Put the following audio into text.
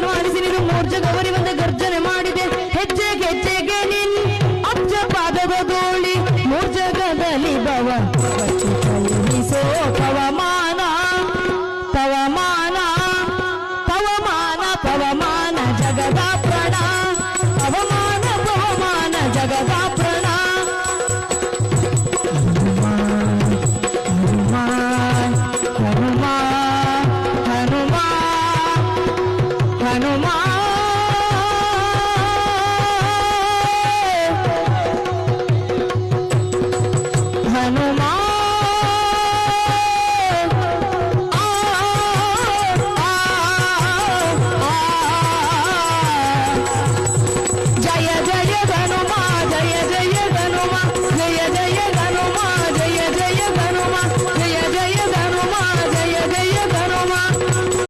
ನಾನು ಆಡಿಸಿ ನೀನು ಮೂರ್ಜ ಗೌರಿ ಬಂದ ಗರ್ಜನೆ ಮಾಡಿದೆ. ಹೆಜ್ಜೆ ಹೆಜ್ಜೆಗೆ ನಿನ್ ಅಬ್ಜ ಪಾದದ ಧೂಳಿ. ಮೂರ್ಜಗದಲ್ಲಿ ಭವ. ಕಲಿಸೋ ಪವಮಾನ ಪವಮಾನ ಪವಮಾನ ಪವಮಾನ ಜಗದ ಪ್ರಣ ಪವಮಾನ ಪವಮಾನ ಜಗದಾ